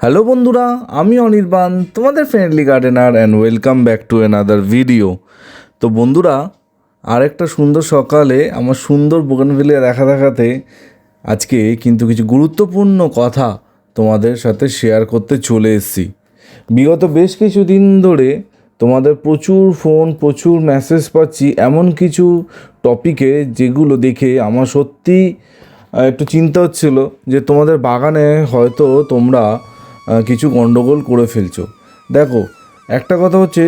Hello বন্ধুরা, আমি অনির্বাণ, তোমাদের friendly gardener and welcome back to another video তো বন্ধুরা, আরেকটা সুন্দর সকালে আমার সুন্দর বোগানভিলিয়া দেখা দেখাতে আজকে কিন্তু কিছু গুরুত্বপূর্ণ কথা তোমাদের সাথে শেয়ার করতে চলে এসেছি। বিগত বেশ কিছু দিন ধরে তোমাদের প্রচুর ফোন প্রচুর মেসেজ পাচ্ছি এমন কিছু টপিকে যেগুলো দেখে আমার সত্যি একটু চিন্তা হচ্ছিল যে তোমাদের বাগানে হয়তো তোমরা কিছু গণ্ডগোল করে ফেলছো। দেখো, একটা কথা হচ্ছে,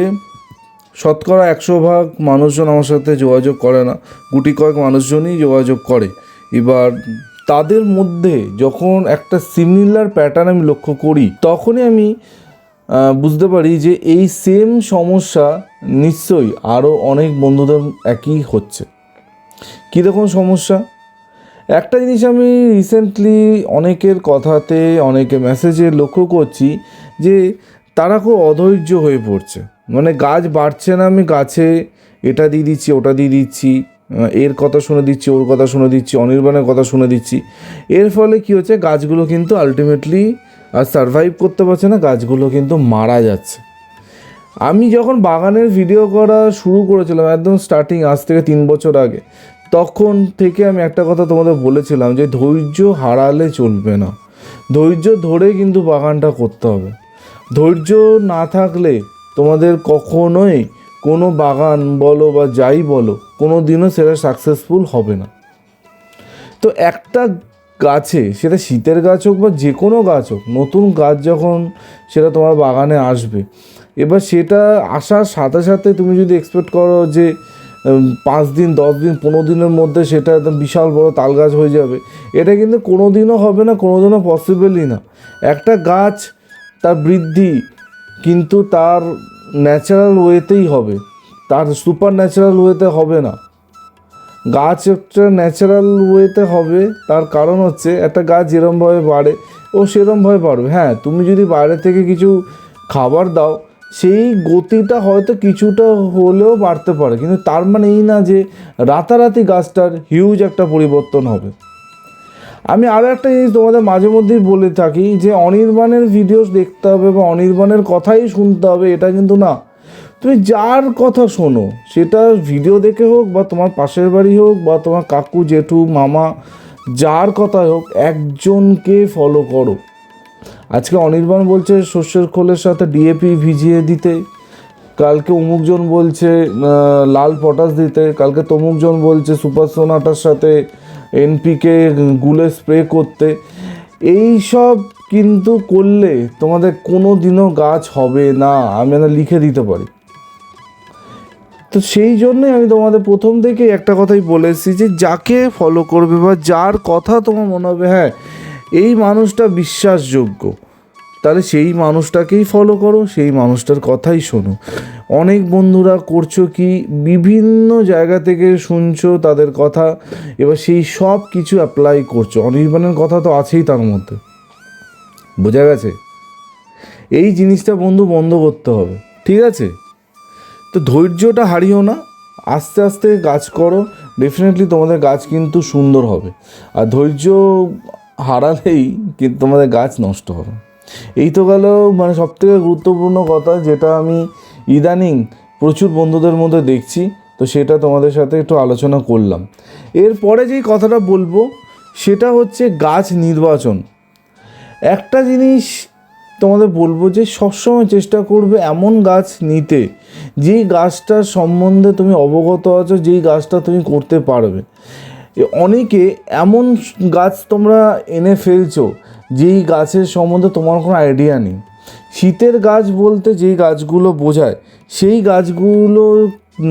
শতকরা একশো ভাগ মানুষজন আমার সাথে যোগাযোগ করে না, গুটি কয়েক মানুষজনই যোগাযোগ করে। এবার তাদের মধ্যে যখন একটা সিমিলার প্যাটার্ন আমি লক্ষ্য করি, তখনই আমি বুঝতে পারি যে এই সেম সমস্যা নিশ্চয়ই আরও অনেক বন্ধুদের একই হচ্ছে। কীরকম সমস্যা? একটা জিনিস আমি রিসেন্টলি অনেকের কথাতে, অনেকে মেসেজে লক্ষ্য করছি যে তারা খুব অধৈর্য হয়ে পড়ছে। মানে গাছ বাড়ছে না আমি গাছে, এটা দিয়ে দিচ্ছি, ওটা দিয়ে দিচ্ছি এর কথা শুনে দিচ্ছি, ওর কথা শুনে দিচ্ছি, অনির্বাণের কথা শুনে দিচ্ছি। এর ফলে কী হচ্ছে, গাছগুলো কিন্তু আলটিমেটলি আর সারভাইভ করতে পারছে না, গাছগুলো কিন্তু মারা যাচ্ছে। আমি যখন বাগানের ভিডিও করা শুরু করেছিলাম, একদম স্টার্টিং আজ থেকে তিন বছর আগে তখন থেকে আমি একটা কথা তোমাদের বলেছিলাম যে ধৈর্য হারালে চলবে না। ধৈর্য ধরে কিন্তু বাগানটা করতে হবে। ধৈর্য না থাকলে তোমাদের কখনোই কোনো বাগান বলো বা যাই বলো কোনো দিনও সেটা সাকসেসফুল হবে না। তো একটা গাছে, সেটা শীতের গাছ হোক বা যে কোনো গাছ হোক, নতুন গাছ যখন সেটা তোমার বাগানে আসবে, এবার সেটা আসার সাথে সাথে তুমি যদি এক্সপেক্ট করো যে পাঁচ দিন, দশ দিন, পনেরো দিনের মধ্যে সেটা একদম বিশাল বড় তাল গাছ হয়ে যাবে। এটা কিন্তু কোনো দিনও হবে না কোনো দিনও পসিবলই না। একটা গাছ তার বৃদ্ধি কিন্তু তার ন্যাচারাল ওয়েতেই হবে। তার সুপার ন্যাচারাল ওয়েতে হবে না। গাছ একটা ন্যাচারাল ওয়েতে হবে, তার কারণ হচ্ছে একটা গাছ যেরমভাবে বাড়ে, ও সেরমভাবে বাড়বে। হ্যাঁ তুমি যদি বাইরে থেকে কিছু খাবার দাও সেই গতিটা হয়তো কিছুটা হলেও বাড়তে পারে। কিন্তু তার মানে এই না যে রাতারাতি গাছটার হিউজ একটা পরিবর্তন হবে। আমি আরও একটা জিনিস তোমাদের মাঝে মধ্যেই বলে থাকি যে অনির্বাণের ভিডিওস দেখতে হবে বা অনির্বাণের কথাই শুনতে হবে, এটা কিন্তু না। তুমি যার কথা শোনো, সেটা ভিডিও দেখে হোক বা তোমার পাশের বাড়ি হোক বা তোমার কাকু, জেঠু, মামা, যার কথা হোক, একজনকে ফলো করো। আজকে অনির্বাণ বলছে শস্যের খোলের সাথে ডিএপি ভিজিয়ে দিতে। কালকে অমুকজন বলছে লাল পটাশ দিতে। কালকে তমুকজন বলছে সুপার সোনাটার সাথে এনপিকে গুলে স্প্রে করতে। এই সব কিন্তু করলে তোমাদের কোনো দিনও গাছ হবে না। আমি না লিখে দিতে পারি। তো সেই জন্যই আমি তোমাদের প্রথম থেকে একটা কথাই বলেছি যে, যাকে ফলো করবে বা যার কথা তোমার মনে হবে হ্যাঁ এই মানুষটা বিশ্বাসযোগ্য। তাহলে সেই মানুষটাকেই ফলো করো, সেই মানুষটার কথাই শোনো। অনেক বন্ধুরা করছ কি, বিভিন্ন জায়গা থেকে শুনছো তাদের কথা, এবার সেই সব কিছু অ্যাপ্লাই করছ। অনির্বাণের কথা তো আছেই তার মধ্যে। বোঝা গেছে? এই জিনিসটা বন্ধু বন্ধ করতে হবে, ঠিক আছে? তো ধৈর্যটা হারিও না, আস্তে আস্তে গাছ করো ডেফিনেটলি তোমাদের গাছ কিন্তু সুন্দর হবে। আর ধৈর্য হারালেই কিন্তু তোমাদের গাছ নষ্ট হবে। এই তো গেল মানে সবথেকে গুরুত্বপূর্ণ কথা যেটা আমি ইদানিং প্রচুর বন্ধুদের মধ্যে দেখছি, তো সেটা তোমাদের সাথে একটু আলোচনা করলাম। এরপরে যেই কথাটা বলব, সেটা হচ্ছে গাছ নির্বাচন। একটা জিনিস তোমাদের বলব যে সবসময় চেষ্টা করবে এমন গাছ নিতে, যেই গাছটার সম্বন্ধে তুমি অবগত আছো, যেই গাছটা তুমি করতে পারবে। এ অনেকে এমন গাছ তোমরা এনে ফেলছো, যেই গাছের সম্বন্ধে তোমার কোনো আইডিয়া নেই। শীতের গাছ বলতে যেই গাছগুলো বোঝায়, সেই গাছগুলো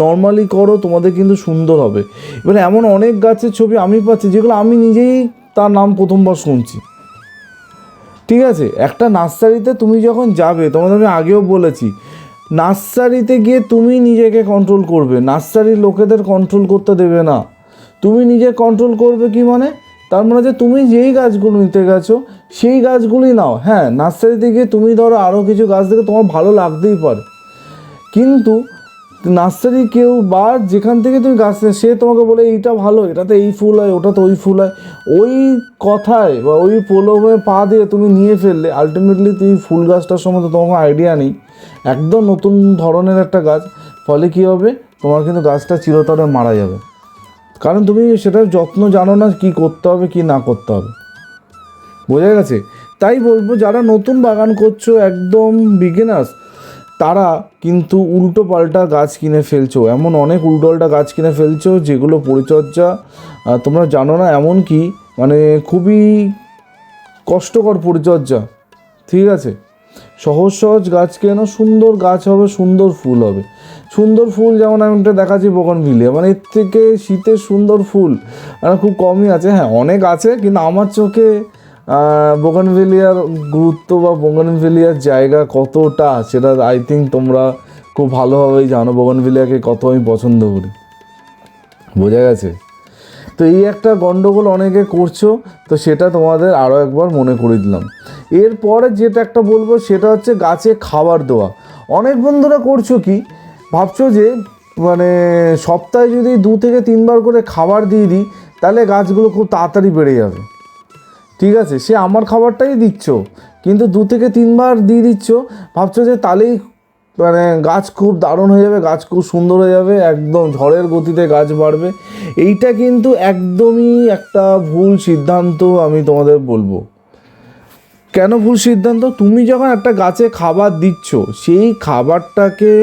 নর্মালি করো, তোমাদের কিন্তু সুন্দর হবে। এবার এমন অনেক গাছের ছবি আমি পাচ্ছি, যেগুলো আমি নিজেই তার নাম প্রথমবার শুনছি। ঠিক আছে? একটা নার্সারিতে তুমি যখন যাবে, তোমাদের আমি আগেও বলেছি, নার্সারিতে গিয়ে তুমি নিজেকে কন্ট্রোল করবে। নার্সারির লোকেদের কন্ট্রোল করতে দেবে না। তুমি নিজে কন্ট্রোল করবে কি মানে? তার মানে যে তুমি যেই গাছগুলো নিতে গেছো, সেই গাছগুলি নাও। হ্যাঁ নার্সারিতে গিয়ে তুমি ধরো আরও কিছু গাছ দেখে তোমার ভালো লাগতেই পারে। কিন্তু নার্সারি কেউ বা যেখান থেকে তুমি গাছ সে তোমাকে বলে, এইটা ভালো, এটাতে এই ফুল হয়, ওটাতে ওই ফুল হয়। ওই কথায় বা ওই প্রলোভে পা দিয়ে তুমি নিয়ে ফেললে আলটিমেটলি তুমি ফুল গাছটার সম্বন্ধে তোমার আইডিয়া নেই। একদম নতুন ধরনের একটা গাছ, ফলে কী হবে? তোমার কিন্তু গাছটা চিরতরে মারা যাবে। কারণ তুমি সেটার যত্ন জানো না কি করতে হবে, কি না করতে হবে। বোঝা গেছে? তাই বলব, যারা নতুন বাগান করছ, একদম বিগিনার্স তারা কিন্তু উল্টো পাল্টা গাছ কিনে ফেলছো। এমন অনেক উল্টোপাল্টা গাছ কিনে ফেলছো, যেগুলো পরিচর্যা তোমরা জানো না এমন কি মানে খুবই কষ্টকর পরিচর্যা। ঠিক আছে? সহজ সহজ গাছ কেন? সুন্দর গাছ হবে, সুন্দর ফুল হবে। সুন্দর ফুল যেমন আমি একটা দেখাচ্ছি বগন ভিলিয়া। মানে এর থেকে শীতের সুন্দর ফুল খুব কমই আছে। হ্যাঁ অনেক আছে, কিন্তু আমার চোখে বোগানভেলিয়ার গুরুত্ব বা বোগানভেলিয়ার জায়গা কতটা সেটা আই থিঙ্ক তোমরা খুব ভালোভাবেই জানো। বোগানভেলিয়াকে কত আমি পছন্দ করি। বোঝা গেছে? তো এই একটা গন্ডগোল অনেকে করছ, তো সেটা তোমাদের আরও একবার মনে করে দিলাম। এরপরে যেটা একটা বলব, সেটা হচ্ছে গাছে খাবার দেওয়া। অনেক বন্ধুরা করছ কি ভাবছ যে মানে সপ্তাহে যদি দু থেকে তিনবার করে খাবার দিয়ে দিই, তাহলে গাছগুলো খুব তাড়াতাড়ি বেড়ে যাবে। ঠিক আছে, সে আমার খাবারটাই দিচ্ছ, কিন্তু দু থেকে তিনবার দিয়ে দিচ্ছ, ভাবছ যে তাহলেই মানে গাছ খুব দারুণ হয়ে যাবে, গাছ খুব সুন্দর হয়ে যাবে, একদম ঝড়ের গতিতে গাছ বাড়বে। এইটা কিন্তু একদমই একটা ভুল সিদ্ধান্ত আমি তোমাদের বলব। কেন ভুল সিদ্ধান্ত? তুমি যখন একটা গাছে খাবার দিচ্ছ, সেই খাবারটাকে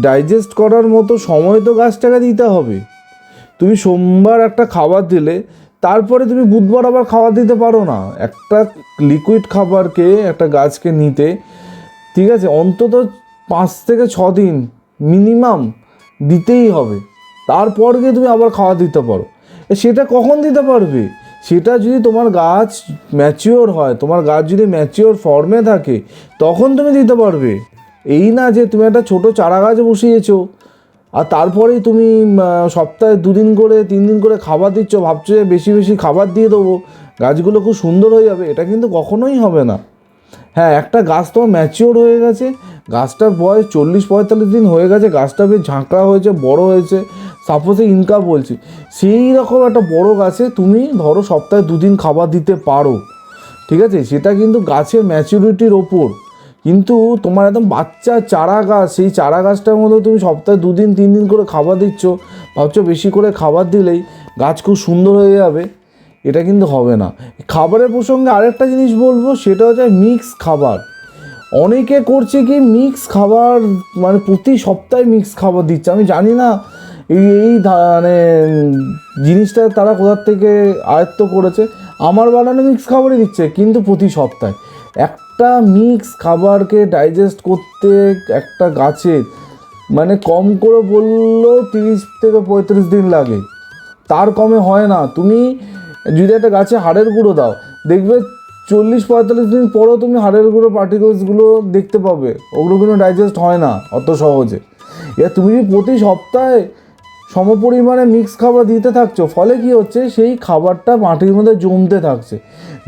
ডাইজেস্ট করার মতো সময় তো গাছটাকে দিতে হবে। তুমি সোমবার একটা খাবার দিলে, তারপরে তুমি বুধবার আবার খাবার দিতে পারো না। একটা লিকুইড খাবারকে, একটা গাছকে নিতে, ঠিক আছে, অন্তত পাঁচ থেকে ছ দিন মিনিমাম দিতেই হবে। তারপর গিয়ে তুমি আবার খাওয়া দিতে পারো। সেটা কখন দিতে পারবে? সেটা যদি তোমার গাছ ম্যাচিওর হয়, তোমার গাছ যদি ম্যাচিওর ফর্মে থাকে, তখন তুমি দিতে পারবে। এই না যে তুমি একটা ছোট চারা গাছ বসিয়েছো, আর তারপরেই তুমি সপ্তাহে দুদিন করে তিন দিন করে খাবার দিচ্ছ, ভাবছ যে বেশি বেশি খাবার দিয়ে দেবো, গাছগুলো খুব সুন্দর হয়ে যাবে, এটা কিন্তু কখনোই হবে না। হ্যাঁ একটা গাছ তোমার ম্যাচিওর হয়ে গেছে, গাছটার বয়স চল্লিশ পঁয়তাল্লিশ দিন হয়ে গেছে, গাছটা বেশ ঝাঁকড়া হয়েছে, বড় হয়েছে সাপোজে ইনকাম বলছি, সেই রকম একটা বড় গাছে তুমি ধরো সপ্তাহে দুদিন খাবার দিতে পারো, ঠিক আছে? সেটা কিন্তু গাছের ম্যাচুরিটির ওপর। কিন্তু তোমার একদম বাচ্চা চারা গাছ সেই চারা গাছটার মধ্যে তুমি সপ্তাহে দুদিন তিন দিন করে খাবার দিচ্ছ, ভাবছ বেশি করে খাবার দিলেই গাছ খুব সুন্দর হয়ে যাবে, এটা কিন্তু হবে না। খাবারের প্রসঙ্গে আরেকটা জিনিস বলব, সেটা হচ্ছে মিক্স খাবার। অনেকে করছে কি মিক্স খাবার মানে প্রতি সপ্তাহে মিক্স খাবার দিচ্ছে। আমি জানি না এই এই মানে জিনিসটা তারা কোথার থেকে আয়ত্ত করেছে। আমার বানানো মিক্স খাবারই দিচ্ছে, কিন্তু প্রতি সপ্তাহে। একটা মিক্স খাবারকে ডাইজেস্ট করতে একটা গাছের মানে কম করে বললেও তিরিশ থেকে পঁয়ত্রিশ দিন লাগে। তার কমে হয় না। তুমি যদি একটা গাছে হাড়ের গুঁড়ো দাও, দেখবে চল্লিশ পঁয়তাল্লিশ দিন পরেও তুমি হাড়ের গুঁড়ো পার্টিকেলসগুলো দেখতে পাবে। ওগুলো কিন্তু ডাইজেস্ট হয় না অত সহজে। এবার তুমি যদি প্রতি সপ্তাহে সমপরিমাণে মিক্স খাবার দিতে থাকছো, ফলে কি হচ্ছে সেই খাবারটা মাটির মধ্যে জমতে থাকছে।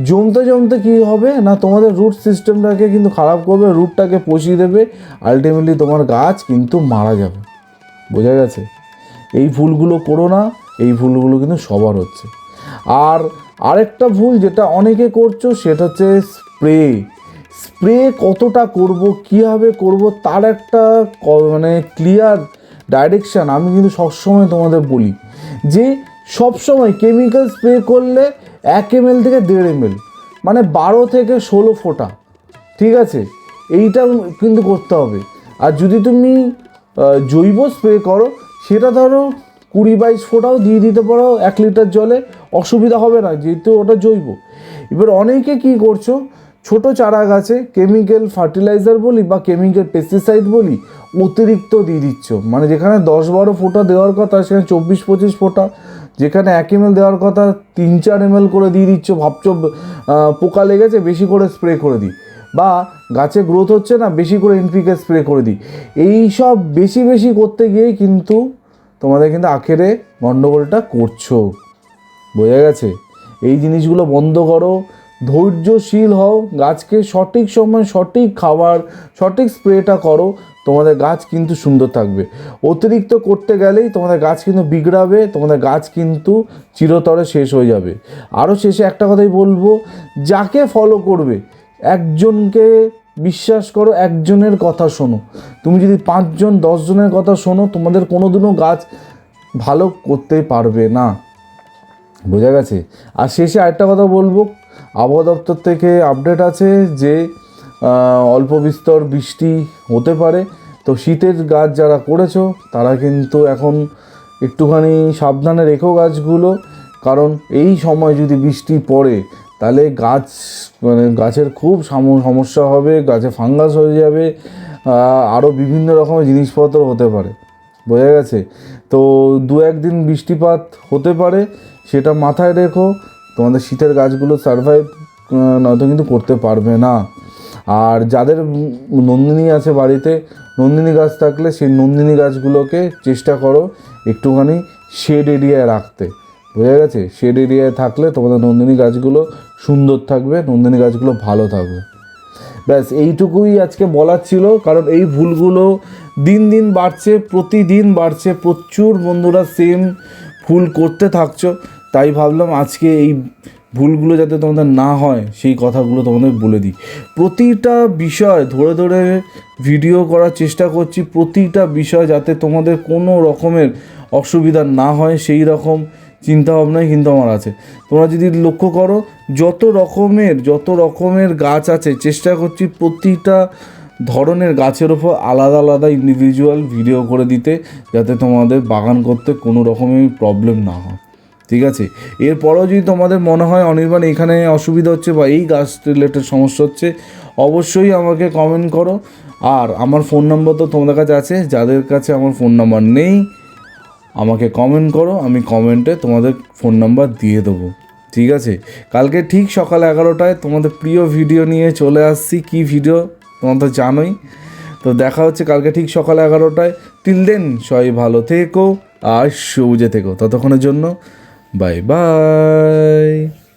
জমতে জমতে কি হবে না তোমাদের রুট সিস্টেমটাকে কিন্তু খারাপ করবে রুটটাকে পচিয়ে দেবে আলটিমেটলি তোমার গাছ কিন্তু মারা যাবে। বোঝা গেছে? এই ভুলগুলো করো না, এই ভুলগুলো কিন্তু সবার হচ্ছে। আর আরেকটা ভুল যেটা অনেকে করছ, সেটা হচ্ছে স্প্রে স্প্রে কতটা করব, কীভাবে করব, তার একটা মানে ক্লিয়ার ডাইরেকশান আমি কিন্তু সবসময় তোমাদের বলি যে সবসময় কেমিক্যাল স্প্রে করলে এক এম থেকে দেড় এম মানে বারো থেকে ষোলো ফোঁটা, ঠিক আছে? এইটা কিন্তু করতে হবে। আর যদি তুমি জৈব স্প্রে করো, সেটা ধরো কুড়ি বাইশ ফোঁটাও দিয়ে দিতে পারো এক লিটার জলে, অসুবিধা হবে না, যেহেতু ওটা জৈব। এবার অনেকে কি করছ ছোট চারা গাছে কেমিক্যাল ফার্টিলাইজার বলি বা কেমিক্যাল পেস্টিসাইড বলি অতিরিক্ত দিয়ে দিচ্ছ। মানে যেখানে দশ বারো ফোঁটা দেওয়ার কথা, সেখানে চব্বিশ পঁচিশ ফোঁটা। যেখানে এক এম দেওয়ার কথা, তিন চার এম করে দিয়ে দিচ্ছ। ভাবছ পোকা লেগেছে, বেশি করে স্প্রে করে দিই। বা গাছে গ্রোথ হচ্ছে না, বেশি করে এনপিকে স্প্রে করে দিই। এই সব বেশি বেশি করতে গিয়েই কিন্তু তোমাদের কিন্তু আখেরে গণ্ডগোলটা করছ। বোঝা গেছে? এই জিনিসগুলো বন্ধ করো। ধৈর্যশীল হও, গাছকে সঠিক সময় সঠিক খাবার, সঠিক স্প্রেটা করো, তোমাদের গাছ কিন্তু সুন্দর থাকবে। অতিরিক্ত করতে গেলেই তোমাদের গাছ কিন্তু বিগড়াবে, তোমাদের গাছ কিন্তু চিরতরে শেষ হয়ে যাবে। আরও শেষে একটা কথাই বলব, যাকে ফলো করবে, একজনকে বিশ্বাস করো, একজনের কথা শোনো। তুমি যদি পাঁচজন, দশজনের কথা শোনো, তোমাদের কোনোদিনও গাছ ভালো করতে পারবে না। বোঝা গেছে? আর শেষে আরেকটা কথা বলব আবহাওয়া দপ্তর থেকে আপডেট আছে যে অল্প বিস্তর বৃষ্টি হতে পারে। তো শীতের গাছ যারা করেছ, তারা কিন্তু এখন একটুখানি সাবধানে রেখো গাছগুলো। কারণ এই সময় যদি বৃষ্টি পড়ে, তাহলে গাছ মানে গাছের খুব সাম- সমস্যা হবে, গাছে ফাঙ্গাস হয়ে যাবে আরও বিভিন্ন রকমের জিনিসপত্র হতে পারে। বোঝা গেছে? তো দু একদিন বৃষ্টিপাত হতে পারে, সেটা মাথায় রেখো। তোমাদের শীতের গাছগুলো সার্ভাইভ নয়তো কিন্তু করতে পারবে না। আর যাদের নন্দিনী আছে বাড়িতে, নন্দিনী গাছ থাকলে সেই নন্দিনী গাছগুলোকে চেষ্টা করো একটুখানি শেড এরিয়ায় রাখতে। বোঝা গেছে? শেড এরিয়ায় থাকলে তোমাদের নন্দিনী গাছগুলো সুন্দর থাকবে, নন্দিনী গাছগুলো ভালো থাকবে। ব্যাস, এইটুকুই আজকে বলার ছিল, কারণ এই ভুলগুলো দিন দিন বাড়ছে, প্রতিদিন বাড়ছে, প্রচুর বন্ধুরা সেম ভুল করতে থাকছো। তাই ভাবলাম আজকে এই ভুলগুলো যাতে তোমাদের না হয়, সেই কথাগুলো তোমাদের বলে দিই। প্রতিটা বিষয় ধরে ধরে ভিডিও করার চেষ্টা করছি, প্রতিটা বিষয় যাতে তোমাদের কোনো রকমের অসুবিধা না হয়, সেই রকম চিন্তা ভাবনাই কিন্তু আমার আছে। তোমরা যদি লক্ষ্য করো, যত রকমের যত রকমের গাছ আছে, চেষ্টা করছি প্রতিটা ধরনের গাছের ওপর আলাদা আলাদা ইন্ডিভিজুয়াল ভিডিও করে দিতে, যাতে তোমাদের বাগান করতে কোনো রকমের প্রবলেম না হয়। ঠিক আছে? এরপরেও যদি তোমাদের মনে হয় অনির্বাণ এখানে অসুবিধা হচ্ছে বা এই গাছ রিলেটেড সমস্যা হচ্ছে, অবশ্যই আমাকে কমেন্ট করো। আর আমার ফোন নম্বর তো তোমাদের কাছে আছে, যাদের কাছে আমার ফোন নাম্বার নেই, আমাকে কমেন্ট করো, আমি কমেন্টে তোমাদের ফোন নাম্বার দিয়ে দেবো। ঠিক আছে? কালকে ঠিক সকাল এগারোটায় তোমাদের প্রিয় ভিডিও নিয়ে চলে আসছি। কি ভিডিও তোমরা তো জানোই। তো দেখা হচ্ছে কালকে ঠিক সকাল এগারোটায়। টিল দেন সবাই ভালো থেকো আর সবুজে থেকো। ততক্ষণের জন্য Bye bye.